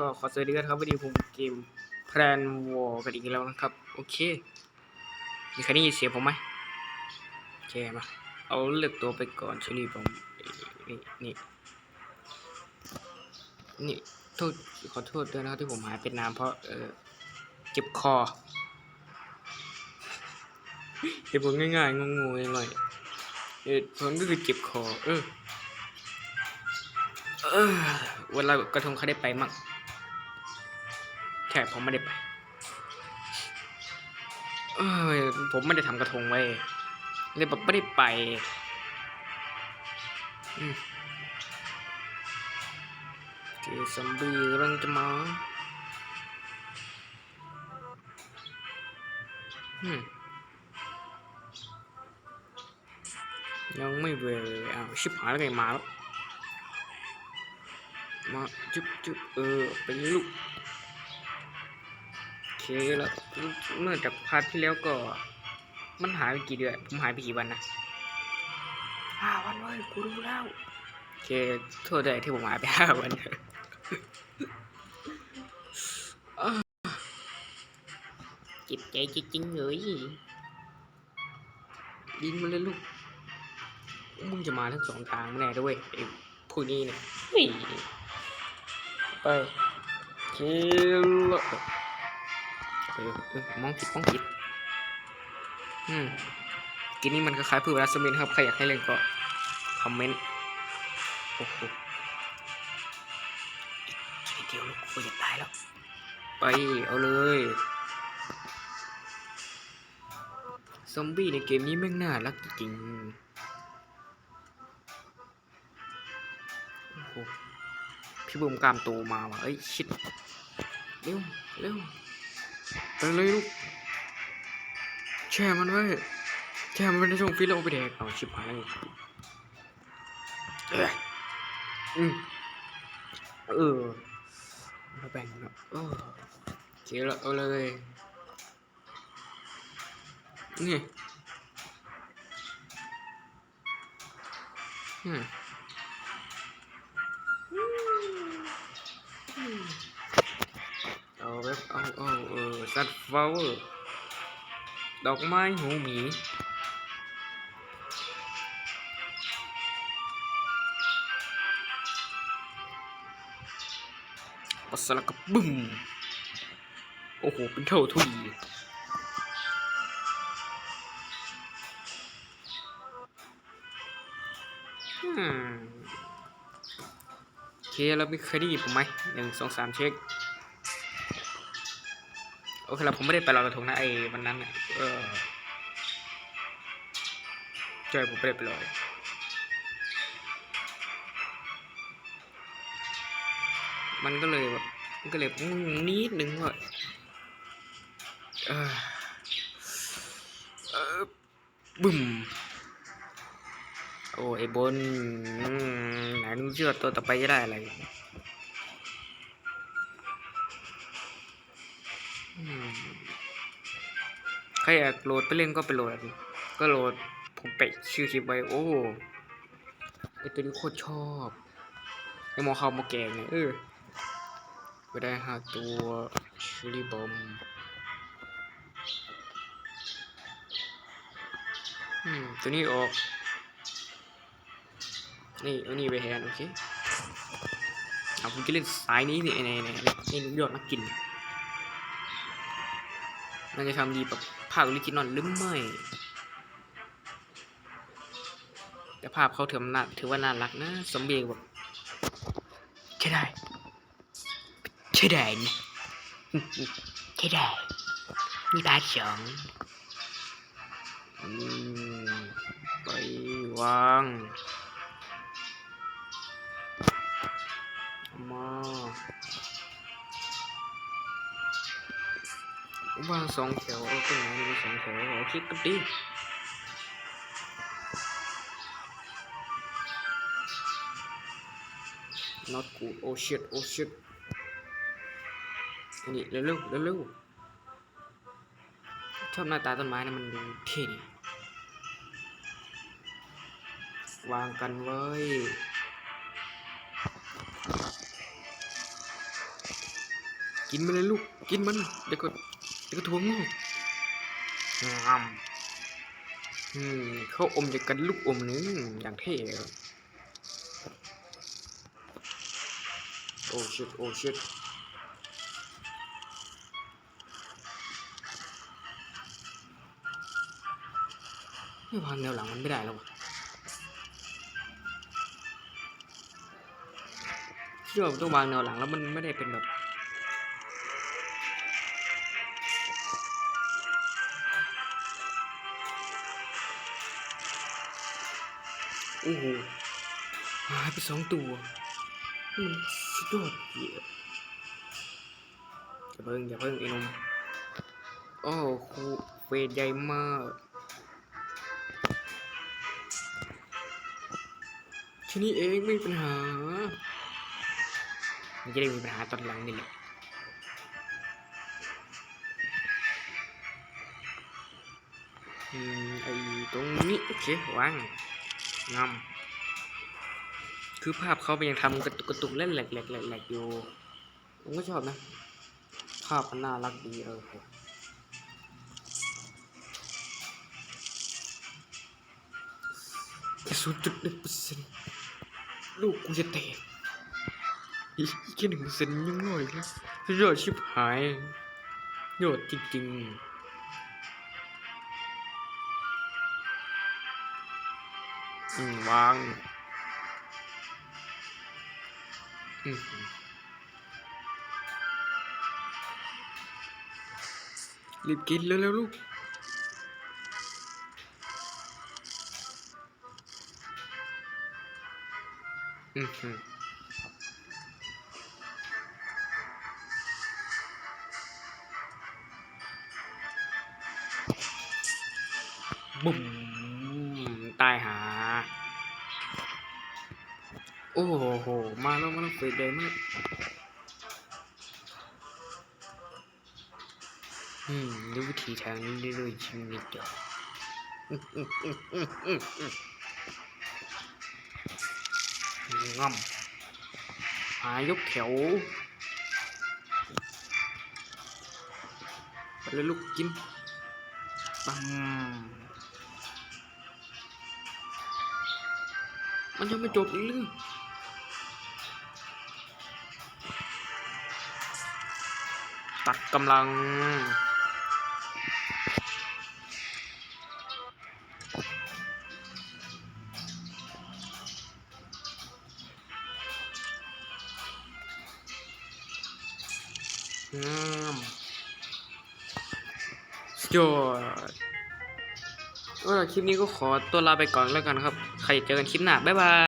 ก็ขอสวัสดีครับวันนี้ผมเกมแพลนวอร์กันอีกแล้วนะครับ โอเค มีใครได้ยินเสียงผมไหมโอเคมา เอาเลือกตัวไปก่อนเชอรี่ผม นี่ นี่ นี่โทษขอโทษด้วยนะครับที่ผมหายไปนานเพราะ เออเจ็บคอเดี๋ยวผมง่ายๆงงๆหน่อยๆเออผลก็คือเจ็บคอ เออเออวันลอยกระทงเขาได้ไปมั่ง แค่ผมไม่ได้ไป เออผมไม่ได้ทำกระทงไว้เลยแบบไม่ได้ไปอืมเจอซอมบี้กำลังจะมาอืมยังไม่เวรอ้าวชิบหายแล้วไงมาแล้วมาจุ๊บจุ๊บเออไปลูก เคแล้วเมื่อจากพาร์ทที่แล้วก็ มันหายไปกี่เดือนผมหายไปกี่วันนะห้าวันเว้ยกูรู้แล้วโอเคโทษด้วยที่ผมหายไปห้าวันอ้าวจิบใจจริงๆเลยยิงมาเลยลูกมึงจะมาทั้งสองทางไม่แน่ด้วยไอ้พวกนี้เนี่ยเฮ้ยไปคิล เออเออมองผิดมองผิดอืมกินนี่มันคล้ายๆพืชรัสมินครับ ใครอยากให้เล่นก็คอมเมนต์ โอ้โหอีกเดียวลูกกูจะตายแล้ว ไป เอาเลย ซอมบี้ในเกมนี้แม่งน่ารักจริงโอ้โหพี่บูมกามโตมาว่ะเอ้ย ชิด เร็ว เร็ว ไปเลยลูกแช่มันไว้แช่มันไว้ในช่องฟิตแล้วเอาไปแดกเอาชิบหายแล้เอ้ยอืมเออมาแบ่งนะโอ้เขียวล้วเอาเลยนี่อืมเอาแบบเอาเอาเออ สัตว์เฝ้าเออดอกไม้หูหมีปัสสาวะกระบึ้มโอ้โห เป็นเท่าทุยโอเค เราไมีเคยได้ยินผมไหมหนึ่งสองสามเช็ค โอเคแล้วผมไม่ได้ไปลอยกระทงนะไอ้วันนั้นน่ะเออใช่ผมไม่ได้ไปลอยมันก็เลยแบบมันก็เลยนิดนึงว่าเออเออบึ้มโอ้ไอ้บนไหนนึกเชื่อตัวต่อไปจะได้อะไร ใครอยากโหลดไปเล่นก็ไปโหลดดิก็โหลดผมแปะชื่อคลิปไว้โอ้ไอตัวนี้โคตรชอบไอหมอข้าหมอแกงเนี่ยเออไปได้ห้าตัวชูรีบอมอืมตัวนี้ออก นี่เอานี่ไปแทนโอเคเอาผมจะเล่นสายนี้นี่ในในในยอดนักกิน มันจะทำดีแบบภาคออริจินอลหรือไม่ แต่ภาพเขาถือว่าน่าถือว่าน่ารักนะ สมเบียแบบใช่ได้ใช่ได้นะใช่ได้มีบาทสองไปวาง วาสองแถวเอาต้นไม้นี่สองแถวเอาคิดกันดิน็อตกูโอชิตโอชิตนี่เร็วเร็วเร็วเร็วชอบหน้าตาต้นไม้นะมันดูเท่ดีวางกันไว้กินมันเลยลูก กินมัน เดี๋ยวก็ เดี๋ยวก็ถั่วงอกงามอืมเขาอมจากกันลูกอมนึงอย่างเท่เลยโอ้ชิตโอ้ชิตไม่วางแนวหลังมันไม่ได้แล้วเชื่อต้องวางแนวหลังแล้วมันไม่ได้เป็นแบบ โอ้โหหายไปสองตัวมันสุดยอดเหี้ยอย่าเพิ่งอย่าเพิ่งไอ้นมโอ้โหเฟดใหญ่มากแค่นี้เองไม่มีปัญหามันจะได้มีปัญหาตอนหลังนี่แหละอืมไอ้ตรงนี้โอเควาง งำคือภาพเขาเป็นยังทำกระตุกกระตุกเล่นแหลกแหลกแหลกแหลกอยู่ผมก็ชอบนะ ภาพมันน่ารักดีเออแค่ศูนย์จุดหนึ่งเปอร์เซ็นต์ลูกกูจะแตกอีกแค่หนึ่งเปอร์เซ็นต์ยังน้อยนะยอดชิบหายยอดจริงๆ วางอืมรีบกินเร็วๆลูกอืมฮึบุ้ม โอ้โห มาแล้วมาแล้วเฟรดใหญ่มากอืมดูวิธีทางนี้ได้เลยชีวิตเดียวอื้ออื้ออื้ออื้ออื้ออื้องำหายกแถวไปเลยลูกกินปั๊มมันยังไม่จบอีกเรื่อง ตัดกำลัง งามสุดยอดก็คลิปนี้ก็ขอตัวลาไปก่อนแล้วกันครับ ใครเจอกันคลิปหน้า บ๊ายบาย